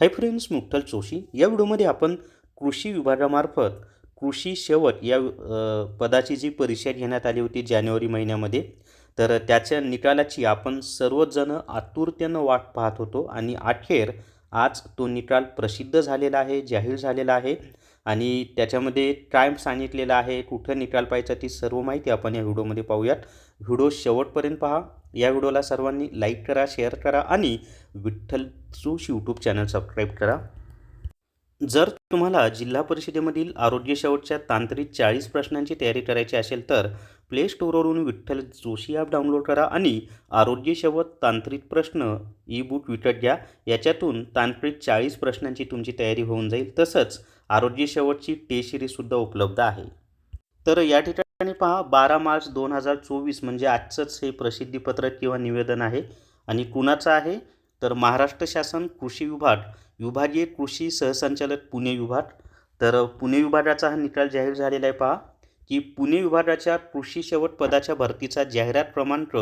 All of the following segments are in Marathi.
हाय फ्रेंड्स मुक्तल जोशी या व्हिडिओमध्ये आपण कृषी विभागामार्फत कृषी शेवट या पदाची जी परीक्षा घेण्यात आली होती जानेवारी महिन्यामध्ये तर त्याच्या निकालाची आपण सर्वच आतुरतेनं वाट पाहत होतो आणि अखेर आज तो निकाल प्रसिद्ध झालेला आहे जाहीर झालेला आहे आणि त्याच्यामध्ये काय सांगितलेलं आहे कुठं निकाल पाहायचा ती सर्व माहिती आपण या व्हिडिओमध्ये पाहूयात. व्हिडिओ शेवटपर्यंत पहा. या व्हिडिओला सर्वांनी लाईक करा शेअर करा आणि विठ्ठल जोश यूट्यूब चॅनल सबस्क्राईब करा. जर तुम्हाला जिल्हा परिषदेमधील आरोग्य शेवटच्या तांत्रिक चाळीस प्रश्नांची तयारी करायची असेल तर प्ले स्टोअरवरून विठ्ठल जोशी ॲप डाउनलोड करा आणि आरोग्य शेवट तांत्रिक प्रश्न ई बुक विकत घ्या. याच्यातून तांत्रिक चाळीस प्रश्नांची तुमची तयारी होऊन जाईल. तसंच आरोग्य शेवटची टेस्ट सिरीजसुद्धा उपलब्ध आहे. तर या ठिकाणी पहा बारा मार्च दोन हजार चोवीस म्हणजे आजचंच हे प्रसिद्धीपत्रक किंवा निवेदन आहे. आणि कुणाचं आहे? तर महाराष्ट्र शासन कृषी विभाग विभागीय कृषी सहसंचालक पुणे विभाग. तर पुणे विभागाचा हा निकाल जाहीर झालेला आहे पहा की पुणे विभागाच्या कृषी शेवट पदाच्या भरतीचा जाहिरात क्रमांक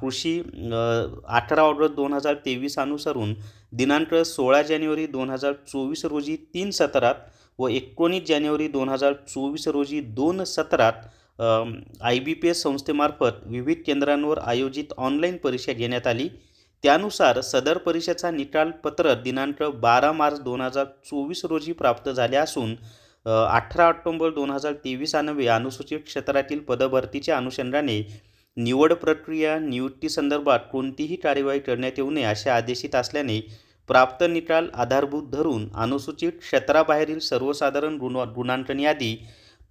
कृषी अठरा ऑगस्ट दोन हजार तेवीस अनुसरून दिनांक सोळा जानेवारी दोन हजार चोवीस रोजी तीन सत्रात व एकोणीस जानेवारी दोन हजार चोवीस रोजी दोन सत्रात आय बी पी एस संस्थेमार्फत विविध केंद्रांवर आयोजित ऑनलाईन परीक्षा घेण्यात आली. त्यानुसार सदर परीक्षेचा निकाल पत्र दिनांक बारा मार्च दोन हजार चोवीस रोजी प्राप्त झाले असून अठरा ऑक्टोंबर दोन हजार तेवीस अन्वये अनुसूचित क्षेत्रातील पदभरतीच्या अनुषंगाने निवड प्रक्रिया नियुक्तीसंदर्भात कोणतीही कार्यवाही करण्यात येऊ नये असे आदेशित असल्याने प्राप्त निकाल आधारभूत धरून अनुसूचित क्षेत्राबाहेरील सर्वसाधारण गुण गुणांकन यादी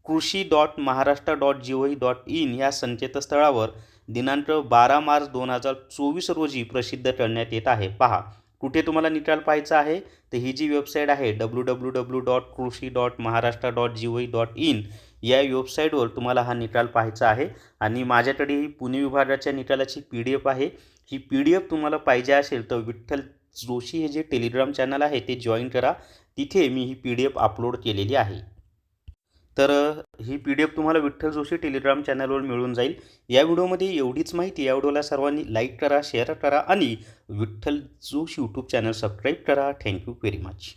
krishi dot Maharashtra dot G O V dot in या संकेतस्थळावर दिनांक बारा मार्च दोन हजार चोवीस रोजी प्रसिद्ध करण्यात येत आहे. पहा कुठे तुम्हाला निकाल पाहायचा आहे? तर ही जी वेबसाईट आहे W W W dot krishi dot Maharashtra dot G O dot in या वेबसाईटवर तुम्हाला हा निकाल पाहायचा आहे. आणि माझ्याकडे ही पुणे विभागाच्या निकालाची पी डी एफ आहे. ही पी डी एफ तुम्हाला पाहिजे असेल तर विठ्ठल जोशी हे जे टेलिग्राम चॅनल आहे ते जॉईन करा. तिथे मी ही पी डी एफ अपलोड केलेली आहे. तर ही पी डी एफ तुम्हाला विठ्ठल जोशी टेलिग्राम चॅनलवर मिळून जाईल. या व्हिडिओमध्ये एवढीच माहिती या व्हिडिओला सर्वांनी लाईक करा शेअर करा आणि Vitthal Joshi YouTube channel subscribe करा. Thank you very much.